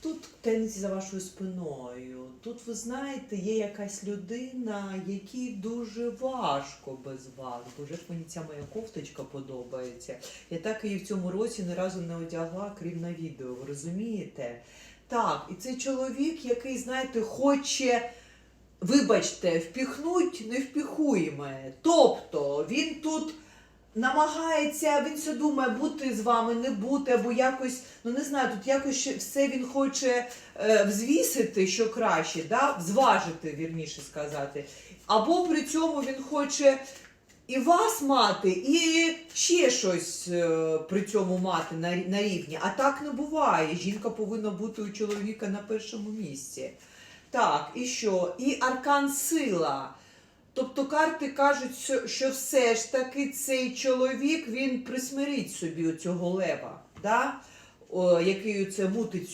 Тут таємниці за вашою спиною. Тут, ви знаєте, є якась людина, якій дуже важко без вас. Боже, як мені ця моя кофточка подобається. Я так її в цьому році ні разу не одягла, крім на відео. Ви розумієте? Так, і це чоловік, який, знаєте, хоче. Вибачте, впіхнуть невпіхуєме. Тобто він тут намагається, він все думає, бути з вами, не бути, або якось, ну не знаю, тут якось все він хоче е, взвісити, що краще, да? зважити, вірніше сказати. Або при цьому він хоче і вас мати, і ще щось е, при цьому мати на, на рівні. А так не буває. Жінка повинна бути у чоловіка на першому місці. Так, і що? І аркан сила. Тобто карти кажуть, що- все ж таки цей чоловік він присмирить собі цього лева, да? О, який це мутить